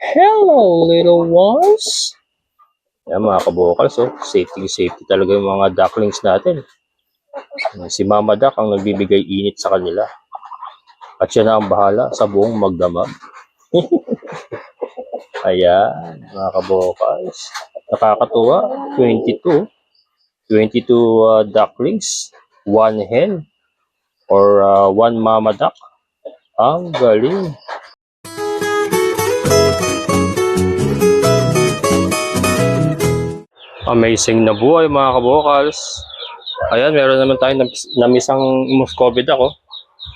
Hello, little ones! Yan mga kabukals, oh. safety safety talaga yung mga ducklings natin. Si Mama Duck ang nagbibigay init sa kanila. At siya na ang bahala sa buong magdamag. Ayan, mga kabukals. Nakakatuwa, 22. 22 uh, ducklings, one hen, or uh, one mama duck. Ang galing. Amazing na buhay mga kabokals. Ayan, meron naman nam- namisang muscovy duck oh.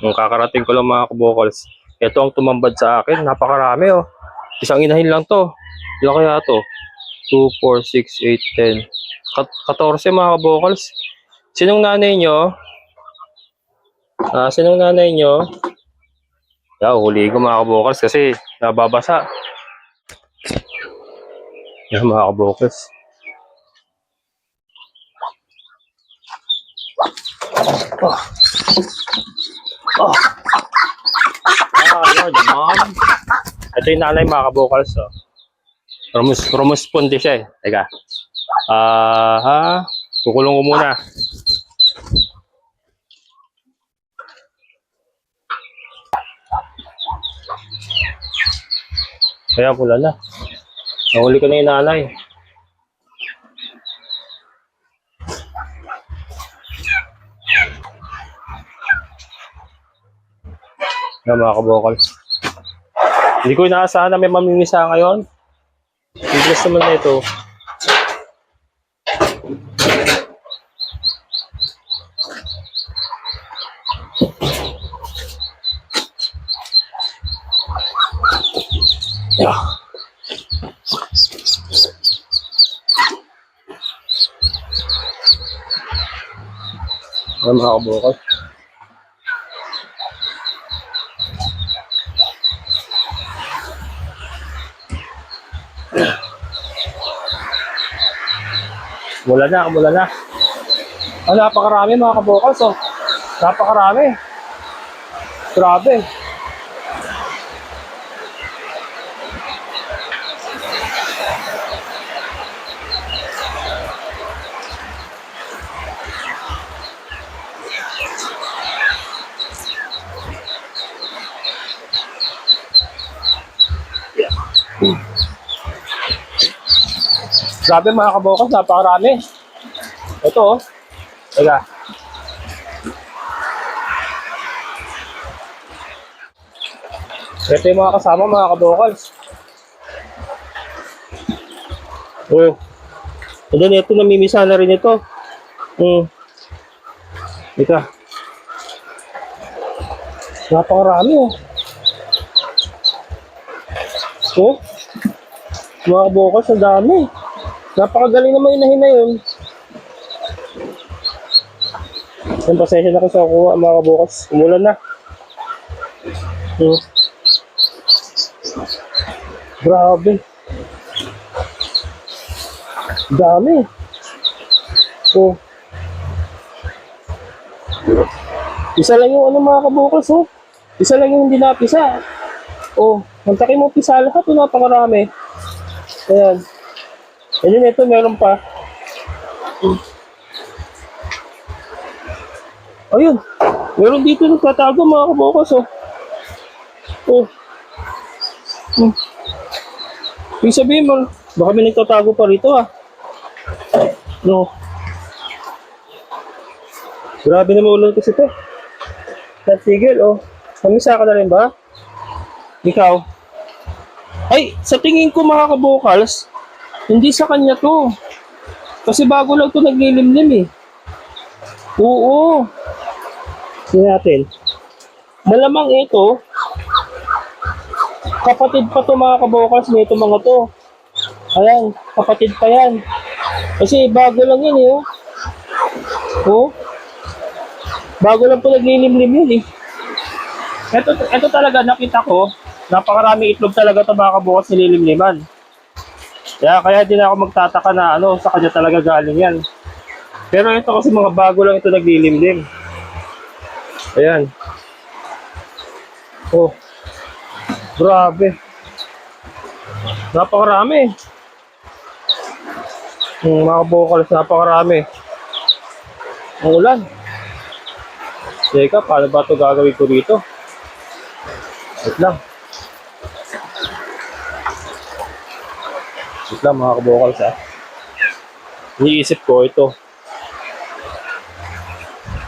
Nung kakarating ko lang mga kabokals. Ito ang tumambad sa akin. Napakarami oh. Isang inahin lang to. Ilan kaya to? 2, 4, 6, 8, 10. Kat- 14 mga kabokals. Sinong nanay nyo? Ah, sinong nanay nyo? Yeah, huli ko mga kabokals kasi nababasa. Yan mga kabokals. Oh. Oh. Ah, Lord, mom. Ito yung nanay mga kabokals. Oh. Rumus, rumusponde siya eh. Teka. Ah, ha? Kukulong ko muna. Kaya pula na. Nahuli ko na yung nanay. Yan mga kabokal. Hindi ko inaasahan na may mamimisa ngayon. Bigas naman na ito. Yeah. Ayan mga kabukal. Mula na, mula na. Ah, napakarami mga kabukals oh. Napakarami. Grabe. Grabe mga kabukas, napakarami. Ito oh. Teka. Ito yung mga kasama mga kabukals. Oh. And then ito namimisa na rin ito. Hmm. Teka. Napakarami oh. Oh. Mga kabukals, ang dami. Napakagaling naman yung na yun. Yung pasensya na ko sa kuha mga kabukas. Umulan na. Hmm. Grabe. Dami. Oh. Isa lang yung ano mga kabukas oh. Isa lang yung hindi napisa. Oh, mantakin mo pisa lahat. Oh, napakarami. Ayan. Ayun, ito meron pa. Ayun. Meron dito nagtatago mga kabukas oh. Oh. Hmm. Ibig sabihin mo, baka may nagtatago pa rito ah. No. Grabe na maulan kasi ito. Natigil oh. Kamisa ka na rin ba? Ikaw? Ay, sa tingin ko mga kabukals, hindi sa kanya to. Kasi bago lang to naglilimlim eh. Oo. Tingnan natin. Malamang ito, kapatid pa to mga kabukals nito mga to. Ayan, kapatid pa yan. Kasi bago lang yan eh. Oh. oh. Bago lang po naglilimlim yun eh. Ito, ito talaga nakita ko, napakarami itlog talaga ito mga kabukas nililimliman. Kaya kaya din ako magtataka na ano, sa kanya talaga galing yan. Pero ito kasi mga bago lang ito naglilimlim. Ayan. Oh. Grabe. Napakarami. Yung mga vocals, napakarami. Ang ulan. Teka, paano ba ito gagawin ko dito? Wait lang. Lang mga kabokals ha. Iniisip ko ito.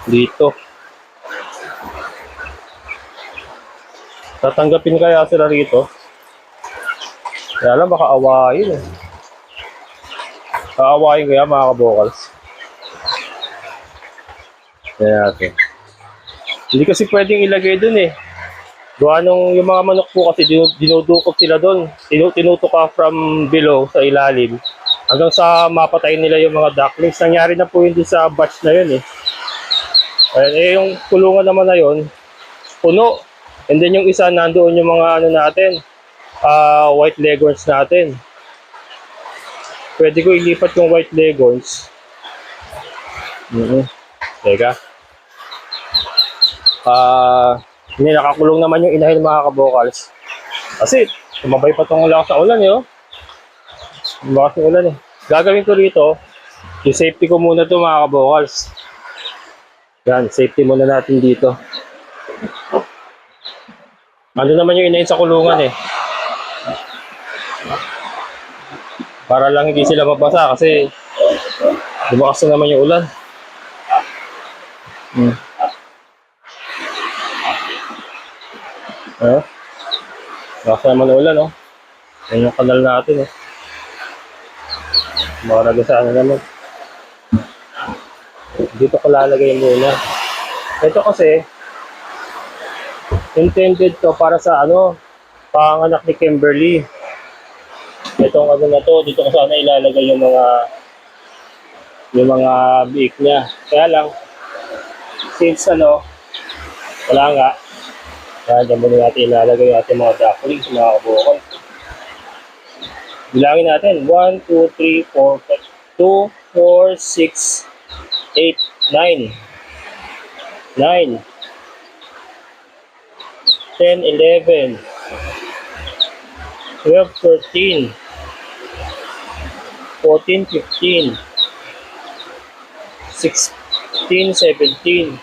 Dito. Tatanggapin kaya sila rito? Kaya lang baka awayin eh. Aawayin kaya mga kabokals. Kaya natin. Hindi kasi pwedeng ilagay dun eh. Gawa nung yung mga manok po kasi dinu- dinudukot sila doon. Tinu tinutok ka from below sa ilalim hanggang sa mapatay nila yung mga ducklings. Nangyari na po yun sa batch na yun eh. Ayan, eh yung kulungan naman na yun, puno. And then yung isa nandoon yung mga ano natin, ah white leghorns natin. Pwede ko ilipat yung white leghorns. Mhm. Teka. Ah, hindi nakakulong naman yung inahin mga kabokals. Kasi tumabay pa tong lakas sa ulan eh. Oh. Lakas ng ulan eh. Gagawin ko rito, yung safety ko muna to mga kabokals. Yan, safety muna natin dito. Ano naman yung inahin sa kulungan eh. Para lang hindi sila mabasa kasi lumakas na naman yung ulan. Hmm. Lakas na naman ulan, oh. Yan yung kanal natin, eh. Baka nagasaan na naman. Dito ko lalagay muna. Ito kasi, intended to para sa ano, panganak ni Kimberly. Itong ano na to, dito ko sana ilalagay yung mga yung mga biik niya. Kaya lang, since ano, wala nga, dyan muna natin ilalagay ating mga ducklings, mga kabukol. Bilangin natin, 1, 2, 3, 4, 5, 2, 4, 6, 8, 9. 9. 10, 11. 12, 13. 14, 15. 16, 17.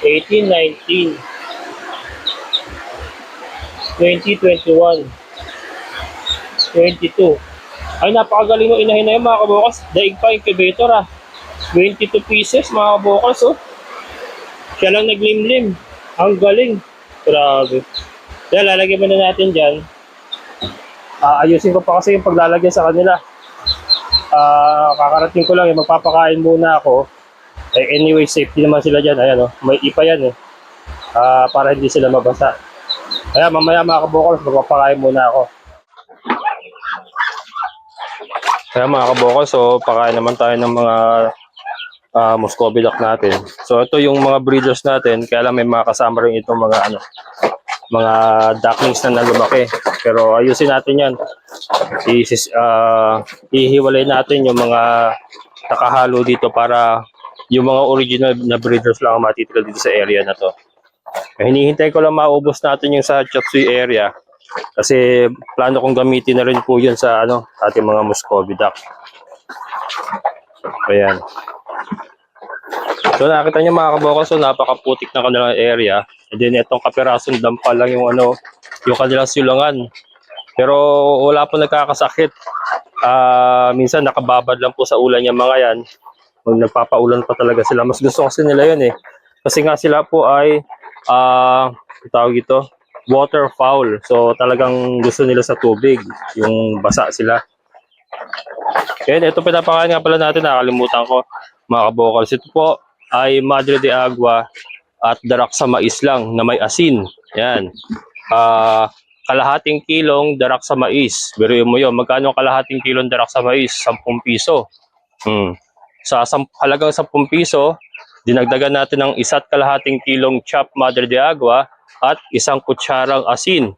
18, 19. 20, 21. 22. Ay, napakagaling ng inahin na yun mga kabukas. Daig pa incubator ah. 22 pieces mga kabukas oh. Siya lang naglimlim. Ang galing. Grabe. Kaya lalagyan muna natin dyan. Ah, ayusin ko pa kasi yung paglalagyan sa kanila. Ah, kakarating ko lang, eh, magpapakain muna ako. Eh, anyway, safety naman sila dyan. Ayan, oh. may ipa yan eh. Ah, para hindi sila mabasa. Kaya mamaya mga kabukals, magpapakain muna ako. Kaya mga kabukals, so pakain naman tayo ng mga uh, Muscovy duck natin. So ito yung mga breeders natin, kaya lang may mga kasama rin itong mga ano, mga ducklings na nalumaki. Pero ayusin natin yan. Isis, uh, ihiwalay natin yung mga nakahalo dito para yung mga original na breeders lang ang matitira dito sa area na to. Eh, hinihintay ko lang maubos natin yung sa Chopsui area kasi plano kong gamitin na rin po yun sa ano, ating mga Muscovy duck. Ayan. So nakita niyo mga kaboko, so napakaputik na kanilang area. And then itong kapirasong dampa lang yung ano, yung kanilang silangan. Pero wala po nagkakasakit. Ah, minsan nakababad lang po sa ulan yung mga yan. Nagpapaulan pa talaga sila. Mas gusto kasi nila yun eh. Kasi nga sila po ay uh, tawag ito, waterfowl. So talagang gusto nila sa tubig, yung basa sila. Kaya ito pinapakain nga pala natin, nakalimutan ko mga kabokals. Ito po ay Madre de Agua at darak sa mais lang na may asin. Yan. Ah, kalahating kilong darak sa mais. Biruin mo yun. Magkano kalahating kilong darak sa mais? 10 piso. Hmm. Sa sam- halagang 10 piso, dinagdagan natin ng isa't kalahating kilong chopped Madre de Agua at isang kutsarang asin.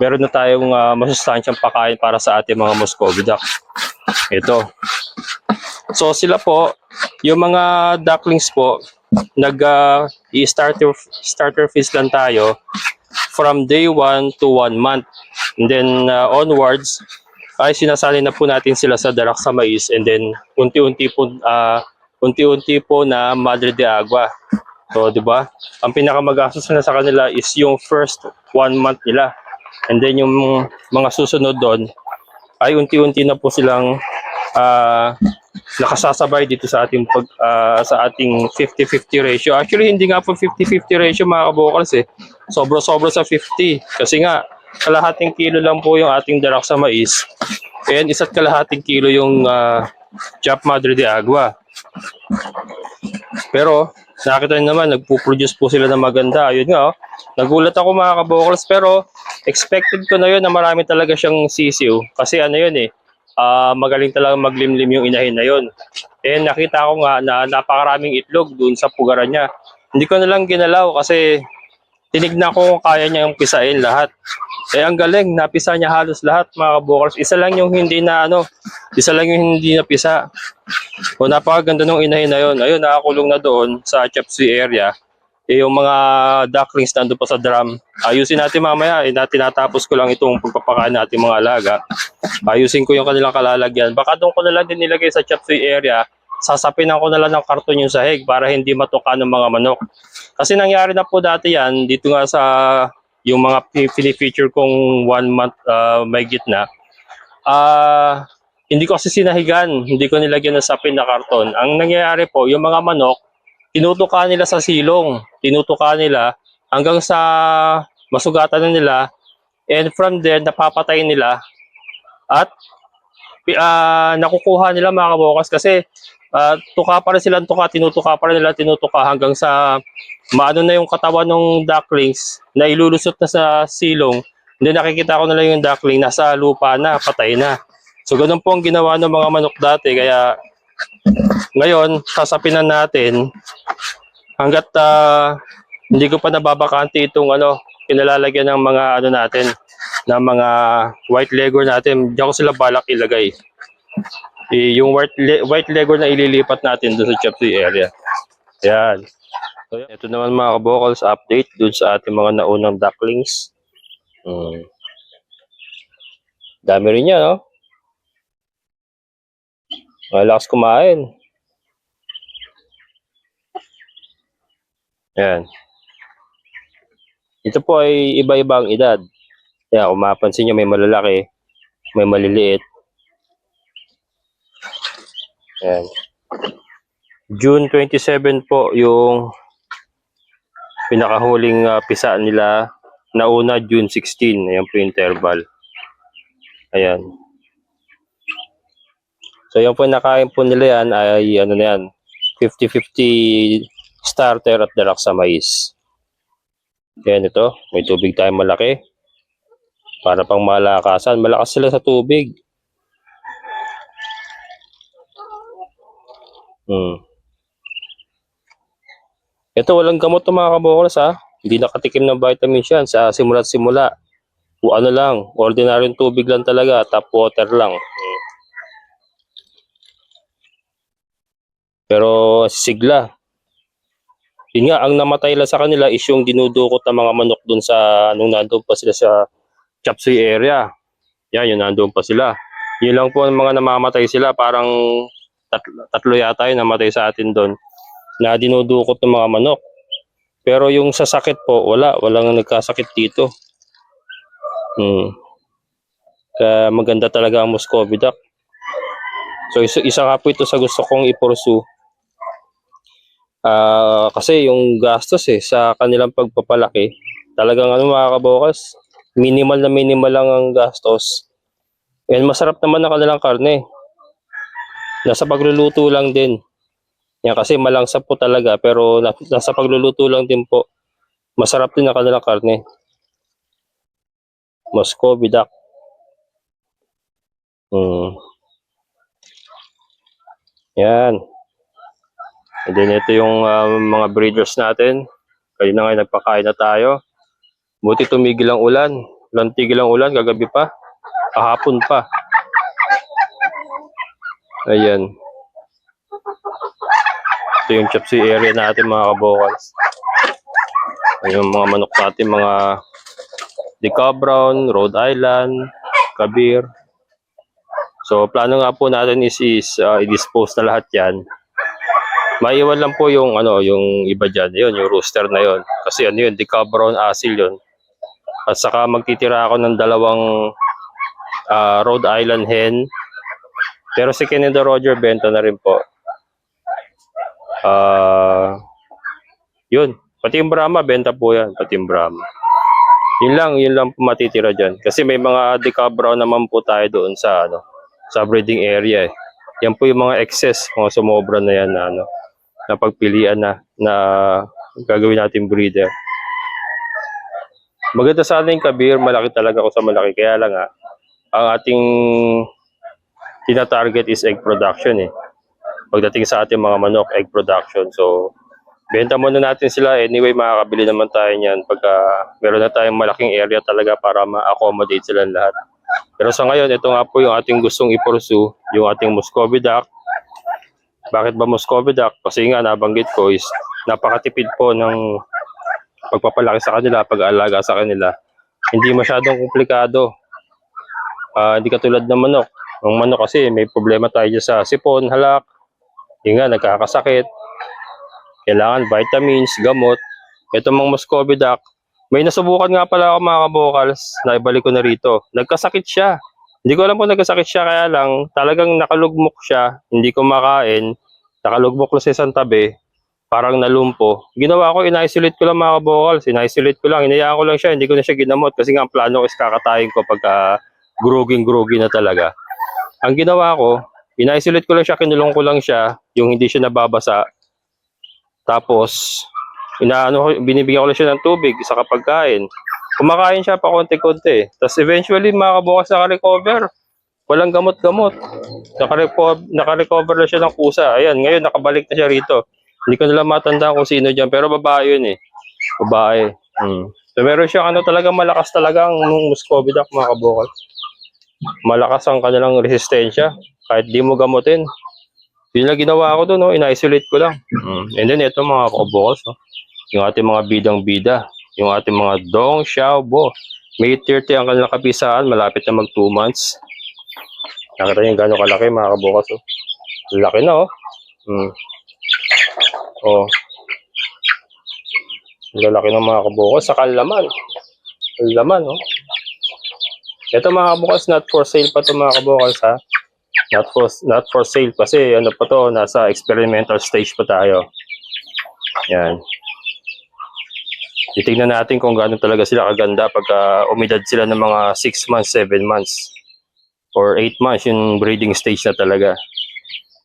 Meron na tayong uh, masustansyang pakain para sa ating mga Muscovy duck. Ito. So sila po, yung mga ducklings po, nag uh, i-starter starter feast lang tayo. from day 1 to 1 month. And then uh, onwards, ay sinasali na po natin sila sa darak sa mais and then unti-unti po ah, unti-unti po na Madre de Agua. So, 'di ba? Ang pinakamagastos na sa kanila is yung first one month nila. And then yung mga susunod doon ay unti-unti na po silang ah, nakasasabay dito sa ating pag ah, sa ating 50-50 ratio. Actually hindi nga po 50-50 ratio mga kabukals eh. Sobra-sobra sa 50 kasi nga kalahating kilo lang po yung ating darak sa mais. And isa't kalahating kilo yung uh, Chap Madre de Agua. Pero nakita nyo naman, nagpo-produce po sila ng maganda. Ayun nga, oh. nagulat ako mga kabokals, pero expected ko na yun na marami talaga siyang sisiw. Kasi ano yun eh, ah, magaling talaga maglimlim yung inahin na yun. And nakita ko nga na napakaraming itlog dun sa pugaran niya. Hindi ko na lang ginalaw kasi tinignan ko kung kaya niya yung pisain lahat. Eh ang galing, napisa niya halos lahat mga kabokals. Isa lang yung hindi na ano, isa lang yung hindi napisa. O napakaganda nung inahin na yun. Ayun, nakakulong na doon sa Chapsui area. Eh, yung mga ducklings nandun pa sa drum. Ayusin natin mamaya. Eh, na, tinatapos ko lang itong pagpapakain natin mga alaga. Ayusin ko yung kanilang kalalagyan. Baka doon ko na lang din nilagay sa Chapsui area. Sasapinan ko na lang ng karton yung sahig para hindi matuka ng mga manok. Kasi nangyari na po dati yan, dito nga sa yung mga feature kong one month uh, may gitna. Ah, hindi ko kasi sinahigan, hindi ko nilagyan ng sapin na karton. Ang nangyayari po, yung mga manok, tinutuka nila sa silong, tinutuka nila hanggang sa masugatan na nila and from there napapatay nila at ah, nakukuha nila mga kabukas kasi ah, tuka pa rin silang tuka, tinutuka pa rin nila, tinutuka hanggang sa maano na yung katawan ng ducklings na ilulusot na sa silong. Hindi nakikita ko na lang yung duckling nasa lupa na, patay na. So ganun po ang ginawa ng mga manok dati kaya ngayon sasapinan natin hangga't ah, hindi ko pa nababakante itong ano pinalalagyan ng mga ano natin ng mga white legor natin. Diyan ko sila balak ilagay. Eh, yung white, le- white legor na ililipat natin doon sa Chapsui area. Yan. So, ito naman mga kabokals update doon sa ating mga naunang ducklings. Hmm. Dami rin yan, no? Malakas kumain. Yan. Ito po ay iba-ibang edad. Kaya kung mapansin nyo, may malalaki, may maliliit. Yan. June 27 po yung pinakahuling uh, pisaan nila. Nauna June 16. Ayan po yung interval. Ayan. So yung po nakain po nila yan ay ano na yan, 50-50 starter at darak sa mais. Yan ito, may tubig tayong malaki. Para pang malakasan, malakas sila sa tubig. Hmm. Ito walang gamot to mga kabokolas ha. Hindi nakatikim ng vitamins yan sa simula't simula. O ano lang, ordinaryong tubig lang talaga, tap water lang. Pero sigla. Yun nga, ang namatay lang sa kanila is yung dinudukot ng mga manok dun sa, nung nandun pa sila sa Chapsui area. Yan, yun nandun pa sila. Yun lang po ang mga namamatay sila, parang tatlo, tatlo yata yung namatay sa atin doon na dinudukot ng mga manok. Pero yung sa sakit po, wala. Walang nagkasakit dito. Hmm. Kaya maganda talaga ang Muscovy duck. So isa, isa nga po ito sa gusto kong ipursue. Ah, kasi yung gastos eh sa kanilang pagpapalaki, talagang ano mga kabokas, minimal na minimal lang ang gastos. And masarap naman ang kanilang karne. Nasa pagluluto lang din. Yan kasi malangsa po talaga pero na- nasa pagluluto lang din po. Masarap din ang kanilang karne. Muscovy duck. Hmm. Yan. And then ito yung ah, mga breeders natin. Kanina nga nagpakain na tayo. Buti tumigil ang ulan. Walang tigil ang ulan, kagabi pa. Kahapon pa. Ayan. Ito yung Chapsui area natin mga kabokals. Ayan yung mga manok natin, mga Deca Brown, Rhode Island, Kabir. So, plano nga po natin is, is uh, i-dispose na lahat yan. Maiwan lang po yung ano, yung iba dyan, yun, yung rooster na yun. Kasi ano yun, Deca Brown asil yun. At saka magtitira ako ng dalawang ah, Rhode Island hen. Pero si Canada Roger, benta na rin po. Ah, yun. Pati yung Brahma, benta po yan. Pati yung Brahma. Yun lang, yun lang po matitira dyan. Kasi may mga Deca Brown naman po tayo doon sa ano, sa breeding area eh. Yan po yung mga excess, mga sumobra na yan na ano, na pagpilian na na gagawin natin breeder. Maganda sana yung kabir, malaki talaga ako sa malaki. Kaya lang nga, ang ating tina-target is egg production eh. Pagdating sa ating mga manok, egg production. So, benta muna natin sila. Anyway, makakabili naman tayo niyan pagka meron na tayong malaking area talaga para ma-accommodate sila lahat. Pero sa ngayon, ito nga po yung ating gustong i-pursue, yung ating Muscovy duck. Bakit ba Muscovy duck? Kasi nga, nabanggit ko is napakatipid po ng pagpapalaki sa kanila, pag-aalaga sa kanila. Hindi masyadong komplikado. Ah, hindi katulad ng manok. Ang manok kasi may problema tayo sa sipon, halak. Yung nga, nagkakasakit. Kailangan vitamins, gamot. Ito mga Muscovy duck, may nasubukan nga pala ako mga kabokals, na ibalik ko na rito. Nagkasakit siya. Hindi ko alam kung nagkasakit siya, kaya lang talagang nakalugmok siya, hindi ko makain, nakalugmok lang sa isang tabi, parang nalumpo. Ginawa ko, in-isolate ko lang mga kabokals, in-isolate ko lang, hinayaan ko lang siya, hindi ko na siya ginamot kasi nga ang plano ko is kakatayin ko pagka groging-grogi na talaga. Ang ginawa ko, in-isolate ko lang siya, kinulong ko lang siya, yung hindi siya nababasa. Tapos, inaano binibigyan ko lang siya ng tubig sa kapagkain. Kumakain siya pa konti-konti. Tapos eventually, makabukas naka-recover. Walang gamot-gamot. Naka-recover, naka-recover na siya ng kusa. Ayan, ngayon nakabalik na siya rito. Hindi ko nila matandaan kung sino dyan, pero babae yun eh. Babae. Hmm. So meron siyang ano talaga malakas talaga ang Muscovy duck mga kabukal. Malakas ang kanilang resistensya kahit di mo gamutin. Yun lang ginawa ko doon, no? in-isolate ko lang. Mm. And then ito mga kabukals, no? yung ating mga bidang-bida, yung ating mga Dong Xiaobo. May 30 ang kanilang kapisaan, malapit na mag 2 months. Nakita niyo gano'ng kalaki mga kabukas. Oh. Laki na oh. Hmm. Oh. Lalaki ng mga kabukas. Saka laman. Laman oh. Ito mga kabukas, not for sale pa to mga kabukas ha. Not for, not for sale kasi ano pa to, nasa experimental stage pa tayo. Yan. Titignan natin kung gaano talaga sila kaganda pagka umidad sila ng mga 6 months, 7 months or 8 months yung breeding stage na talaga.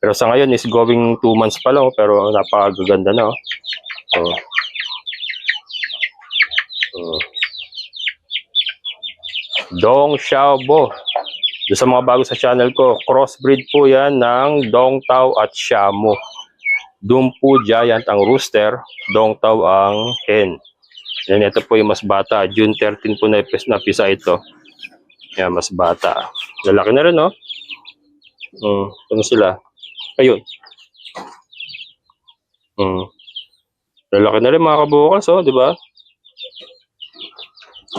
Pero sa ngayon is going 2 months pa lang pero napakaganda na oh. Oh. Oh. Dong Xiaobo. Doon sa mga bago sa channel ko, crossbreed po yan ng Dong Tao at Xiamo. Doon po giant ang rooster, Dong Tao ang hen. Yan, ito po yung mas bata. June 13 po na napisa ito. Yan, mas bata. Lalaki na rin, no? Hmm, ano sila? Ayun. Hmm. Lalaki na rin mga kabukas, oh, di ba?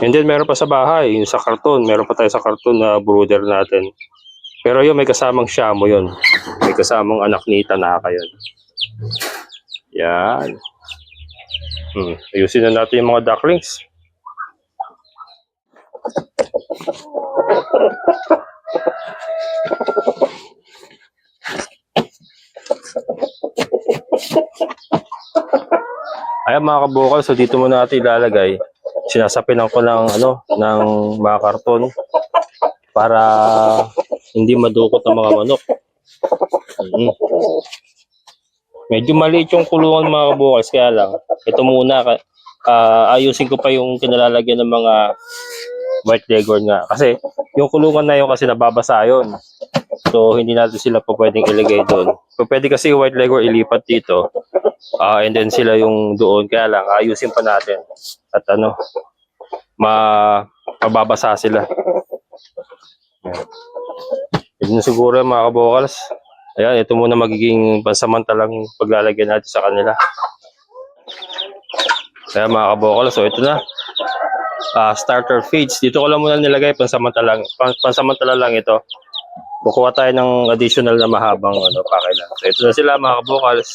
And then, meron pa sa bahay, yung sa karton. Meron pa tayo sa karton na brooder natin. Pero yun, may kasamang Shamo yun. May kasamang anak ni Tanaka yun. Yan. Hmm. Ayusin na natin yung mga ducklings. Ayan mga kabukal, so dito muna natin ilalagay. Sinasapinan ko ng ano, ng mga karton para hindi madukot ang mga manok. Mm. Medyo maliit yung kulungan mga kabukas, kaya lang, ito muna, ah, ayusin ko pa yung kinalalagyan ng mga white leghorn nga. Kasi yung kulungan na yun kasi nababasa yun. So, hindi natin sila po pwedeng ilagay doon. So, pwede kasi white leghorn ilipat dito. ah and then sila yung doon. Kaya lang, ayusin pa natin. At ano, ma mababasa sila. Yun siguro mga kabokals. Ayan, ito muna magiging pansamantalang paglalagyan natin sa kanila. Kaya mga kabokals, so ito na. Ah, starter feeds. Dito ko lang muna nilagay pansamantala, pan, pansamantala lang ito. Kukuha tayo ng additional na mahabang ano, pakilan. So ito na sila mga kabukals.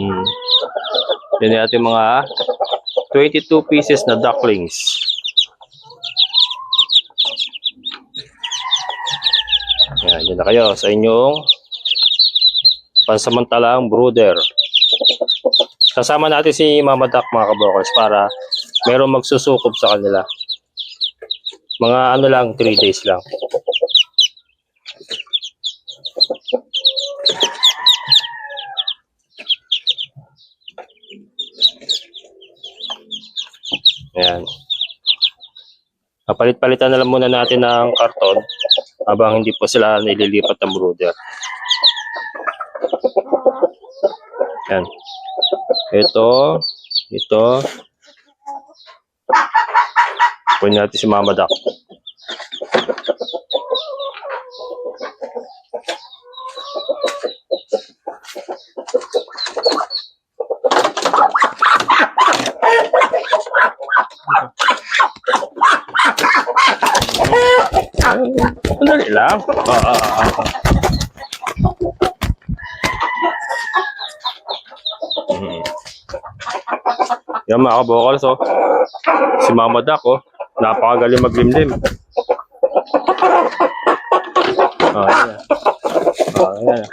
Hmm. Yan yung ating mga 22 pieces na ducklings. Yan, yan na kayo sa inyong pansamantalang brooder. Kasama natin si Mama Duck mga kabokals para merong magsusukob sa kanila. Mga ano lang, 3 days lang. Ayan. Papalit-palitan na lang muna natin ng karton habang hindi po sila nililipat ng brooder. Yan. Ito, ito. Kunin natin si Mama Duck. Sandali lang. Ah, ah, ah, ah. Mm. Yan mga kabokals, oh. Si Mama Duck, oh. Napakagaling maglimlim. Oh, yan. Oh, yan.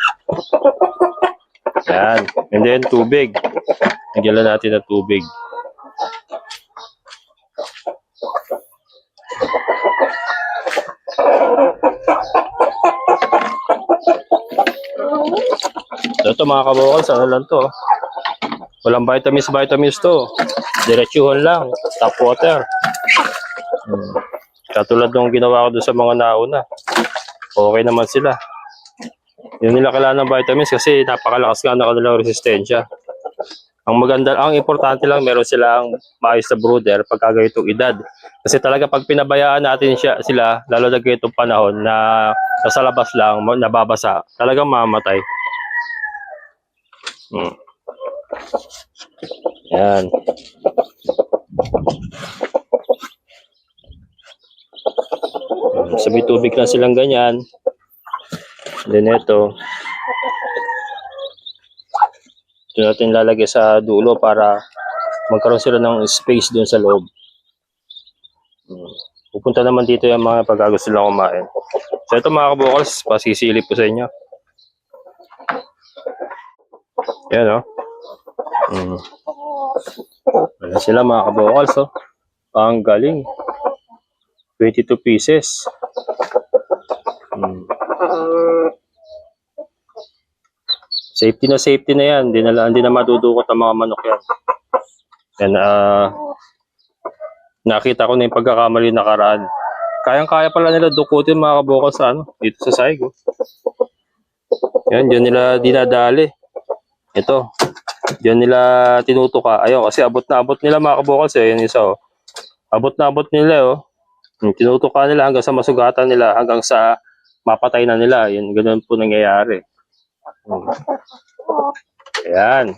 Yan. And then, tubig. Nagyan lang natin ng tubig. Ito mga kabukals, ano lang to. oh. Walang vitamins, vitamins to. Diretsuhan lang. Tap water. Katulad nung ginawa ko doon sa mga nauna. Okay naman sila. Yun nila kailangan ng vitamins kasi napakalakas nga ng kanilang resistensya. Ang maganda, ang importante lang meron silang maayos na brooder pagka ganitong edad. Kasi talaga pag pinabayaan natin siya, sila, lalo na ganitong panahon na nasa labas lang, nababasa, talagang mamatay. Hmm. Yan. Sa may tubig na silang ganyan. Then ito. Ito natin lalagay sa dulo para magkaroon sila ng space doon sa loob. Pupunta naman dito yung mga pag gusto lang kumain. So ito mga kabukals, pasisilip ko sa inyo. Yan o. Oh. Mm. Wala sila mga kabukals oh. Ang galing. 22 pieces. Mm. Safety na safety na yan. Hindi na, hindi na madudukot ang mga manok yan. Yan, ah, nakita ko na yung pagkakamali nakaraan. Kayang-kaya pala nila dukutin mga kabukal sa ano, dito sa sahig. Oh. Yan, dyan nila dinadali. Ito, dyan nila tinutuka. Ayun, kasi abot na abot nila mga kabukal sa yan isa oh. Abot na abot nila oh. Hmm, Tinutuka nila hanggang sa masugatan nila, hanggang sa mapatay na nila. Yan, ganun po nangyayari. Hmm. Ayan.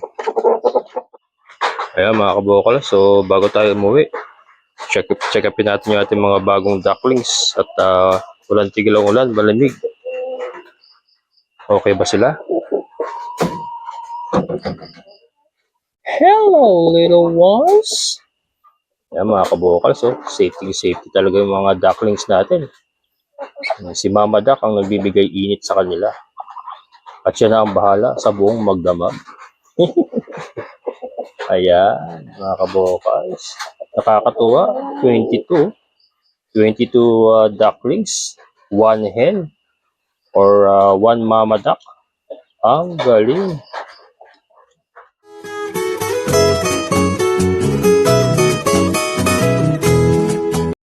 Ayan mga kabukal. So, bago tayo umuwi, check, check upin natin yung ating mga bagong ducklings at uh, walang tigil ang ulan, malamig. Okay ba sila? Hello, little ones! Ayan mga kabukal, so safety safety talaga yung mga ducklings natin. Si Mama Duck ang nagbibigay init sa kanila. At siya na ang bahala sa buong magdamag. Ayan, mga kabukals. Nakakatuwa. 22. 22 uh, ducklings. One hen. Or uh, one mama duck. Ang galing.